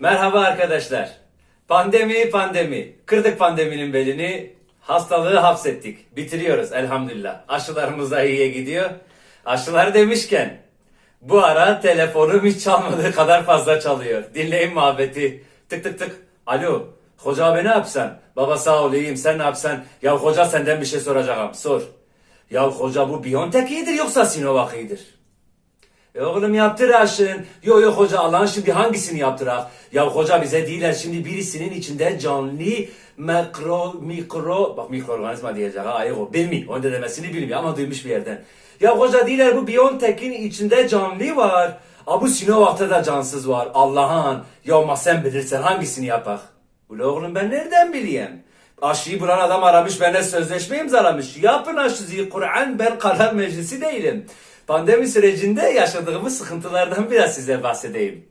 Merhaba arkadaşlar. Pandemi pandemi. Kırdık pandeminin belini. Hastalığı hapsettik. Bitiriyoruz elhamdülillah. Aşılarımız da iyiye gidiyor. Aşılar demişken bu ara telefonum hiç çalmadığı kadar fazla çalıyor. Dinleyin muhabbeti. Tık tık tık. Alo. Hoca abi ne yapsan? Baba sağ ol iyiyim sen ne yapsan? Ya hoca senden bir şey soracağım. Sor. Ya hoca bu Biontech iyidir yoksa Sinovac iyidir? E oğlum yaptır aşın. Yo yo hoca Allah'ın şimdi hangisini yaptırak? Ya hoca bize değiller şimdi birisinin içinde canlı mikro mikro bak mikroorganizma diyecek ha ayık o bilmiyor. Onun da demesini bilmiyor ama duymuş bir yerden. Ya hoca değiller bu Biontech'in içinde canlı var. A bu Sinovac'ta da cansız var. Allah'ın. Ya ama sen bilirsen hangisini yapak? Ula oğlum ben nereden bileyim? Aşıyı bulan adam aramış benimle sözleşme imzalamış. Yapın aşıyı Kur'an ben karar meclisi değilim. Pandemi sürecinde yaşadığımız sıkıntılardan biraz size bahsedeyim.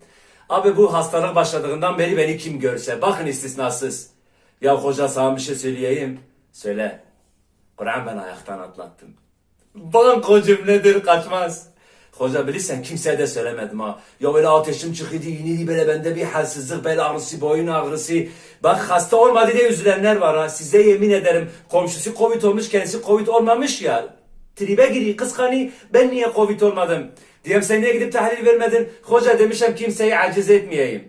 Abi bu hastalık başladığından beri beni kim görse bakın istisnasız. Ya hoca sana bir şey söyleyeyim. Söyle. Kur'an ben ayaktan atlattım. Banko cümledir kaçmaz. Hoca bilirsen kimseye de söylemedim ha. Ya böyle ateşim çıkıyordu, iniydi böyle bende bir halsizlik, bel ağrısı, boyun ağrısı. Bak hasta olmadı diye üzülenler var ha. Size yemin ederim komşusu Covid olmuş, kendisi Covid olmamış ya. Tribe giriyor, kıskanıyor. Ben niye Covid olmadım? Diyem sen niye gidip tahlil vermedin? Hoca demişim kimseyi aciz etmeyeyim.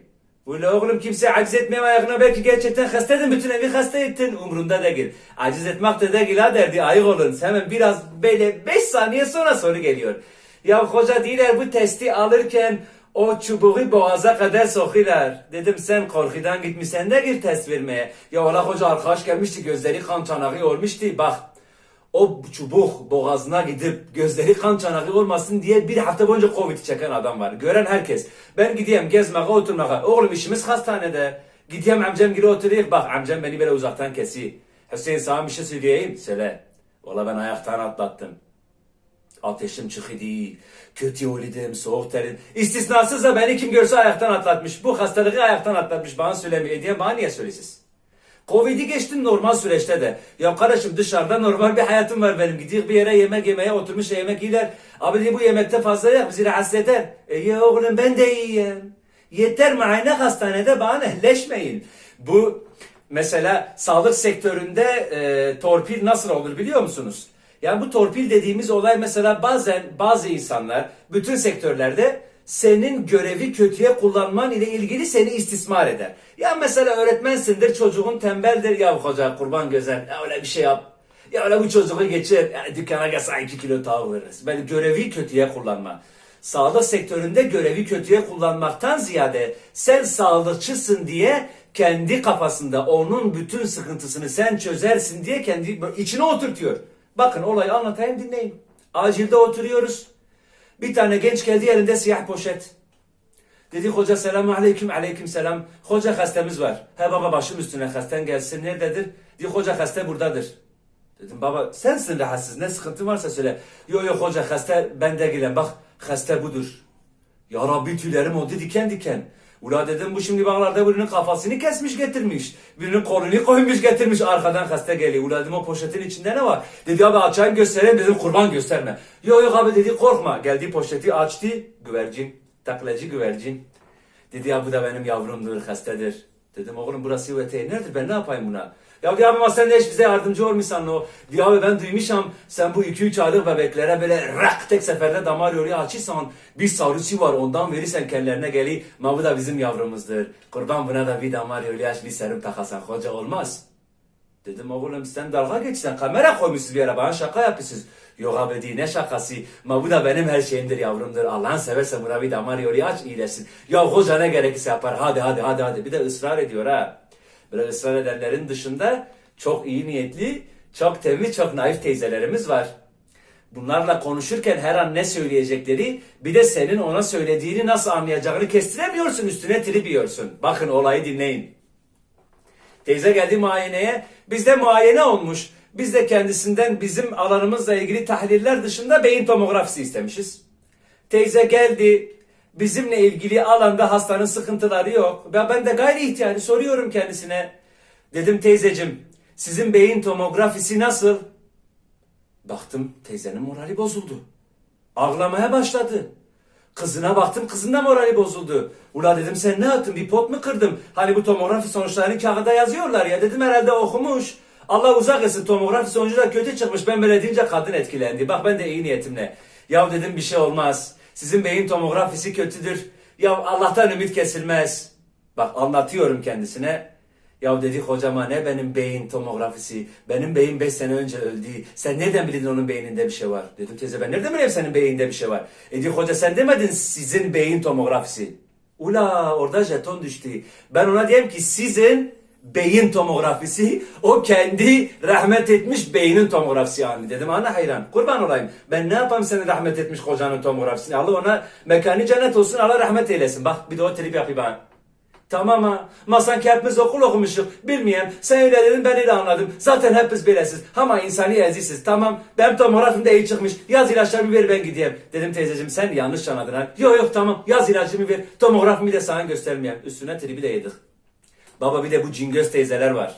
Ula oğlum kimse aciz etmeye ayakına belki gerçekten hastaydın bütün evi hasta ettin umrunda değil. Aciz etmek de değil ha derdi ayık olun. Hemen biraz böyle 5 saniye sonra soru geliyor. Ya hoca değiller bu testi alırken o çubuğu boğaza kadar sokuyorlar. Dedim sen korkudan gitmişsen de gir test vermeye. Ya valla hoca arkadaş gelmişti gözleri kan çanağı olmuştu. Bak o çubuk boğazına gidip gözleri kan çanağı olmasın diye bir hafta boyunca Covid çeken adam var. Gören herkes. Ben gideyim gezmeye oturmaya. Oğlum işimiz hastanede. Gideyim amcam gibi oturayım. Bak amcam beni böyle uzaktan kesiyor. Hüseyin sana bir şey söyleyeyim. Söyle. Valla ben ayaktan atlattım. Ateşim çıkıyordu. Kötü olidum, soğuk terin. İstisnasız da beni kim görse ayaktan atlatmış. Bu hastalığı ayaktan atlatmış. Bana söylemiyor diye bana niye söylesiz? Covid'i geçtim normal süreçte de. Ya kardeşim dışarıda normal bir hayatım var benim. Gidiyor bir yere yemek yemeye oturmuş yemek yiyorlar. Abi diye bu yemekte fazla yak bizi rahatsız eder. E ya oğlum ben de yiyeyim. Yeter muayene hastanede bana ehleşmeyin. Bu mesela sağlık sektöründe e, torpil nasıl olur biliyor musunuz? Yani bu torpil dediğimiz olay mesela bazen bazı insanlar bütün sektörlerde senin görevi kötüye kullanman ile ilgili seni istismar eder. Ya mesela öğretmensindir çocuğun tembeldir ya hoca kurban gözer ya öyle bir şey yap. Ya öyle bu çocuğu geçir yani dükkana gelse 2 kilo tavuk veririz. Ben görevi kötüye kullanma. Sağlık sektöründe görevi kötüye kullanmaktan ziyade sen sağlıkçısın diye kendi kafasında onun bütün sıkıntısını sen çözersin diye kendi içine oturtuyor. Bakın olayı anlatayım dinleyin. Acilde oturuyoruz. Bir tane genç geldi elinde siyah poşet. Dedi hoca selamun aleyküm aleyküm selam. Hoca hastamız var. He baba başım üstüne hastan gelsin. Nerededir? Dedi hoca hasta buradadır. Dedim baba sensin rahatsız ne sıkıntı varsa söyle. Yo yo hoca hasta ben de gelen bak hasta budur. Ya Rabbi tüylerim oldu diken diken. Ula dedim bu şimdi bağlarda birinin kafasını kesmiş getirmiş. Birinin kolunu koymuş getirmiş arkadan hasta geliyor. Ula dedim o poşetin içinde ne var? Dedi abi açayım göstereyim dedim kurban gösterme. Yok yok abi dedi korkma. Geldi poşeti açtı güvercin. Taklacı güvercin. Dedi ya bu da benim yavrumdur hastadır. Dedim oğlum burası veterinerdir ben ne yapayım buna? Ya diyor abi ama sen de hiç bize yardımcı olmuşsan o. Diyor abi ben duymuşam sen bu 2-3 aylık bebeklere böyle rak tek seferde damar yolu açırsan bir sarusu var ondan verirsen kendilerine geli. Ma bu da bizim yavrumuzdur. Kurban buna da bir damar yolu aç bir serum takasan hoca olmaz. Dedim oğlum sen dalga geçsen kamera koymuşsunuz bir yere bana şaka yapıyorsunuz. Yok abi ne şakası. Ma bu da benim her şeyimdir yavrumdur. Allah'ın seversen buna bir damar yolu aç iyileşsin. Ya hoca ne gerekirse yapar hadi hadi hadi hadi. Bir de ısrar ediyor ha. Böyle ısrar edenlerin dışında çok iyi niyetli, çok temiz, çok naif teyzelerimiz var. Bunlarla konuşurken her an ne söyleyecekleri bir de senin ona söylediğini nasıl anlayacağını kestiremiyorsun üstüne trip yiyorsun. Bakın olayı dinleyin. Teyze geldi muayeneye. Bizde muayene olmuş. Biz de kendisinden bizim alanımızla ilgili tahliller dışında beyin tomografisi istemişiz. Teyze geldi. Bizimle ilgili alanda hastanın sıkıntıları yok. Ben, ben de gayri ihtiyari soruyorum kendisine. Dedim teyzecim sizin beyin tomografisi nasıl? Baktım teyzenin morali bozuldu. Ağlamaya başladı. Kızına baktım kızın da morali bozuldu. Ula dedim sen ne yaptın bir pot mu kırdım? Hani bu tomografi sonuçlarını kağıda yazıyorlar ya dedim herhalde okumuş. Allah uzak etsin tomografi sonucu da kötü çıkmış. Ben böyle deyince kadın etkilendi. Bak ben de iyi niyetimle. Ya dedim bir şey olmaz. Sizin beyin tomografisi kötüdür. Ya Allah'tan ümit kesilmez. Bak anlatıyorum kendisine. Ya dedi hocama ne benim beyin tomografisi. Benim beyin 5 sene önce öldü. Sen nereden bildin onun beyninde bir şey var? Dedim teyze ben nereden bileyim senin beyinde bir şey var? E diyor hoca sen demedin sizin beyin tomografisi. Ula orada jeton düştü. Ben ona diyeyim ki sizin beyin tomografisi o kendi rahmet etmiş beynin tomografisi yani dedim ana hayran kurban olayım ben ne yapayım senin rahmet etmiş kocanın tomografisini Allah ona mekanı cennet olsun Allah rahmet eylesin bak bir de o trip yapayım bana Tamam ha. Ma sanki hepimiz okul okumuşuk. Bilmeyen. Sen öyle dedin ben öyle anladım. Zaten hepimiz böylesiz. Ama insani ezisiz. Tamam. Benim tomografim de iyi çıkmış. Yaz ilaçlarımı ver ben gideyim. Dedim teyzeciğim sen yanlış anladın ha. Yok yok tamam. Yaz ilacımı ver. Tomografimi de sana göstermeyeyim. Üstüne tribi de yedik. Baba bir de bu cingöz teyzeler var.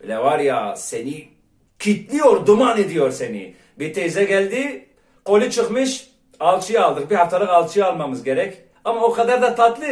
Böyle var ya seni kitliyor, duman ediyor seni. Bir teyze geldi, koli çıkmış, alçıyı aldık. Bir haftalık alçıyı almamız gerek. Ama o kadar da tatlı.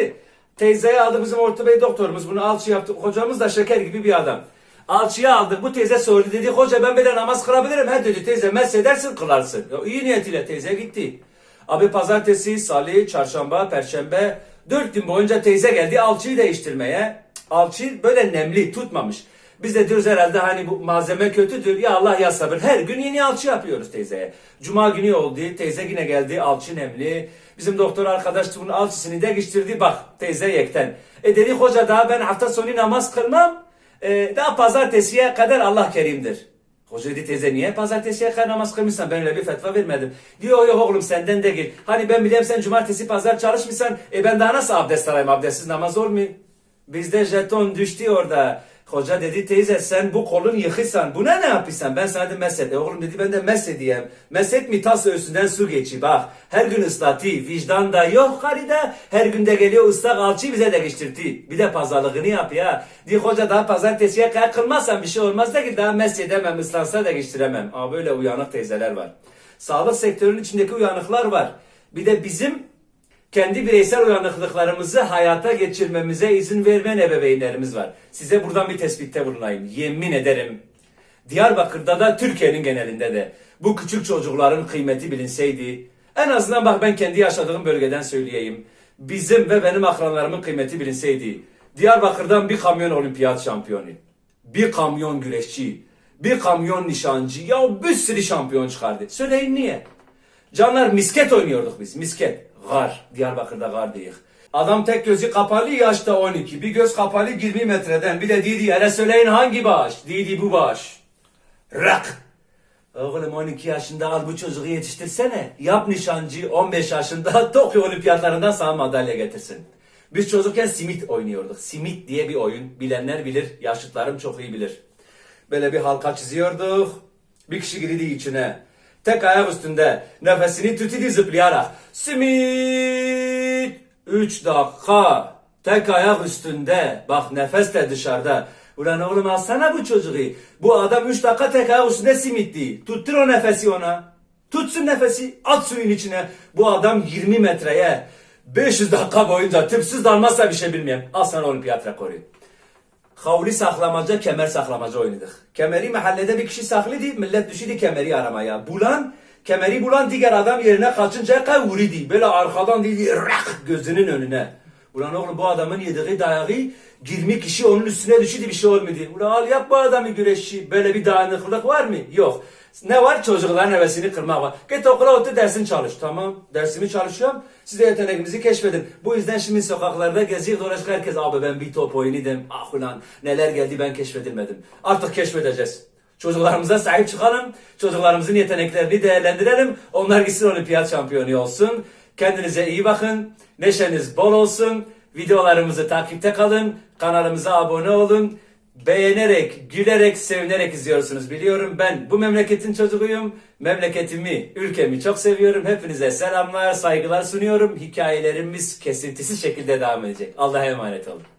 Teyzeyi aldı bizim ortopedi doktorumuz bunu alçı yaptı. Hocamız da şeker gibi bir adam. Alçıya aldık. Bu teyze sordu dedi. Hoca ben böyle namaz kılabilirim. He dedi teyze mesledersin kılarsın. Ya, iyi niyetiyle teyze gitti. Abi pazartesi, salı, çarşamba, perşembe dört gün boyunca teyze geldi alçıyı değiştirmeye. Alçı böyle nemli tutmamış. Biz de diyoruz herhalde hani bu malzeme kötüdür. Ya Allah ya sabır. Her gün yeni alçı yapıyoruz teyzeye. Cuma günü oldu. Teyze yine geldi. Alçı nemli. Bizim doktor arkadaş bunun alçısını değiştirdi. Bak teyze yekten. E dedi hoca daha ben hafta sonu namaz kılmam. E, daha pazartesiye kadar Allah kerimdir. Hoca dedi teyze niye pazartesiye kadar namaz kılmışsan ben öyle bir fetva vermedim. Diyor yok oğlum senden değil. Hani ben biliyorum sen cumartesi pazar çalışmışsan e ben daha nasıl abdest alayım abdestsiz namaz olmuyor. Bizde jeton düştü orada. Hoca dedi teyze sen bu kolun yıkıysan buna ne yapıyorsan ben sana dedim meset. E oğlum dedi ben de meset diyeyim. Meset mi tas üstünden su geçi bak. Her gün ıslatı vicdan da yok karıda. Her günde geliyor ıslak alçı bize de geçtirti. Bir de pazarlığını yap ya. Diyor hoca daha pazartesiye kadar kılmazsan bir şey olmaz da ki daha meset edemem ıslansa da geçtiremem. Aa böyle uyanık teyzeler var. Sağlık sektörünün içindeki uyanıklar var. Bir de bizim kendi bireysel uyanıklıklarımızı hayata geçirmemize izin vermeyen ebeveynlerimiz var. Size buradan bir tespitte bulunayım. Yemin ederim Diyarbakır'da da Türkiye'nin genelinde de bu küçük çocukların kıymeti bilinseydi en azından bak ben kendi yaşadığım bölgeden söyleyeyim. Bizim ve benim akranlarımın kıymeti bilinseydi Diyarbakır'dan bir kamyon olimpiyat şampiyonu, bir kamyon güreşçi, bir kamyon nişancı ya bir sürü şampiyon çıkardı. Söyleyin niye? Canlar misket oynuyorduk biz. Misket. Gar. Diyarbakır'da gar değil. Adam tek gözü kapalı yaşta 12. Bir göz kapalı 20 metreden. Bir de Didi hele söyleyin hangi baş? Didi bu baş. Rak. Oğlum 12 yaşında al bu çocuğu yetiştirsene. Yap nişancı 15 yaşında Tokyo olimpiyatlarından sana madalya getirsin. Biz çocukken simit oynuyorduk. Simit diye bir oyun. Bilenler bilir. Yaşıtlarım çok iyi bilir. Böyle bir halka çiziyorduk. Bir kişi girdi içine. Tek ayak üstünde nefesini tutuyordu zıplayarak. Simit. Üç dakika. Tek ayak üstünde. Bak nefes de dışarıda. Ulan oğlum alsana bu çocuğu. Bu adam üç dakika tek ayak üstünde simitti. Tuttur o nefesi ona. Tutsun nefesi. At suyun içine. Bu adam 20 metreye 500 dakika boyunca tüpsüz dalmazsa bir şey bilmiyorum. Al sana olimpiyat rekoru. Havli saklamaca, kemer saklamaca oynadık. Kemeri mahallede bir kişi saklıydı, millet düşürdü kemeri aramaya. Bulan, kemeri bulan diğer adam yerine kaçınca kay vuruydu. Böyle arkadan dedi, rak gözünün önüne. Ulan oğlum bu adamın yediği dayağı 20 kişi onun üstüne düşürdü bir şey olmadı. Ulan al yap bu adamı güreşçi. Böyle bir dayanıklılık var mı? Yok. Ne var? Çocukların hevesini kırmak var. Git okula otur dersin çalış. Tamam. Dersimi çalışıyorum. Siz de yeteneğimizi keşfedin. Bu yüzden şimdi sokaklarda geziyor dolaşık herkes abi ben bir top oynadım. Ah ulan neler geldi ben keşfedilmedim. Artık keşfedeceğiz. Çocuklarımıza sahip çıkalım. Çocuklarımızın yeteneklerini değerlendirelim. Onlar gitsin olimpiyat şampiyonu olsun. Kendinize iyi bakın. Neşeniz bol olsun. Videolarımızı takipte kalın. Kanalımıza abone olun. Beğenerek, gülerek, sevinerek izliyorsunuz biliyorum. Ben bu memleketin çocuğuyum. Memleketimi, ülkemi çok seviyorum. Hepinize selamlar, saygılar sunuyorum. Hikayelerimiz kesintisiz şekilde devam edecek. Allah'a emanet olun.